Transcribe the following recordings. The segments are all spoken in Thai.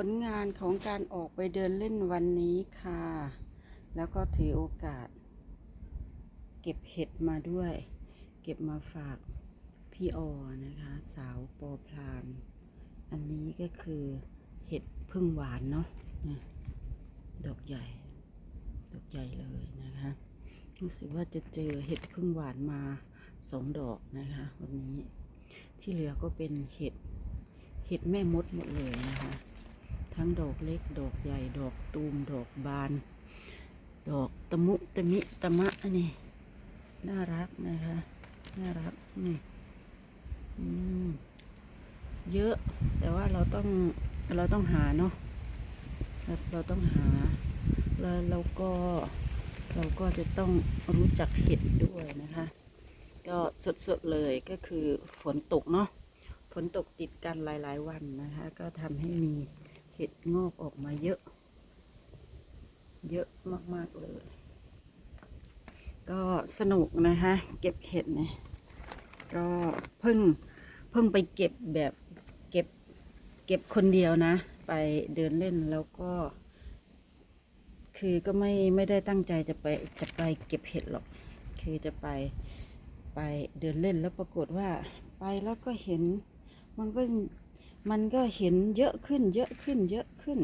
ผลงานของการออกไปเดินเล่นวันนี้ค่ะ แล้วก็ถือโอกาส เก็บเห็ดมาด้วย เก็บมาฝากพี่ออนะคะ สาวปอพลานอันนี้ก็คือเห็ดพึ่งหวานเนาะดอกใหญ่ ดอกใหญ่เลยนะคะรู้สึกว่าจะเจอเห็ดพึ่งหวานมาสองดอกนะคะ วันนี้ที่เหลือก็เป็นเห็ดเห็ดแม่มดหมดเลยนะคะ ทั้งดอกเล็ก ดอกใหญ่ ดอกตูม ดอกบาน ดอกตะมุตะมิตะมะนี่ น่ารักนะคะ น่ารัก นี่เยอะ แต่ว่าเราต้อง เราต้องหาเนาะ เราเราต้องหา แล้วเราก็ เราก็จะต้องรู้จักเห็ดด้วยนะคะ ก็สดๆเลยก็คือฝนตกเนาะ ฝนตกติดกันหลายๆวันนะคะ ก็ทำให้มี เห็ดงอกออกมาเยอะ เยอะมาก ๆ เลย ก็สนุกนะคะ เก็บเห็ดเนี่ยก็เพิ่งเพิ่งไปเก็บแบบเก็บเก็บคนเดียวนะ ไปเดินเล่นแล้วก็ คือก็ไม่ไม่ได้ตั้งใจจะไปจะไปเก็บเห็ดหรอก คือจะไปไปเดินเล่นแล้วปรากฏว่า ไปแล้วก็เห็นมันก็ มันก็เห็นเยอะขึ้น เยอะขึ้น เยอะขึ้น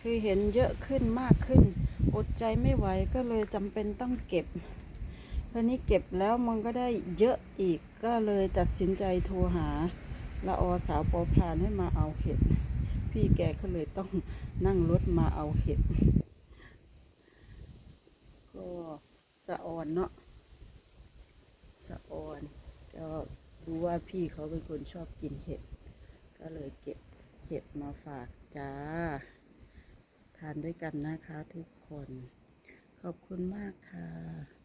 คือเห็นเยอะขึ้นมากขึ้น อดใจไม่ไหวก็เลยจำเป็นต้องเก็บคราวนี้เก็บแล้วมันก็ได้เยอะอีกก็เลยตัดสินใจโทรหาละออสาวปอพลานให้มาเอาเห็ด พี่แกก็เลยต้องนั่งรถมาเอาเห็ด ก็สะออนเนาะสะออนก็ รู้ว่าพี่เขาเป็นคนชอบกินเห็ด ก็เลยเก็บเห็ดมาฝากจ้า ทานด้วยกันนะคะทุกคน ขอบคุณมากค่ะ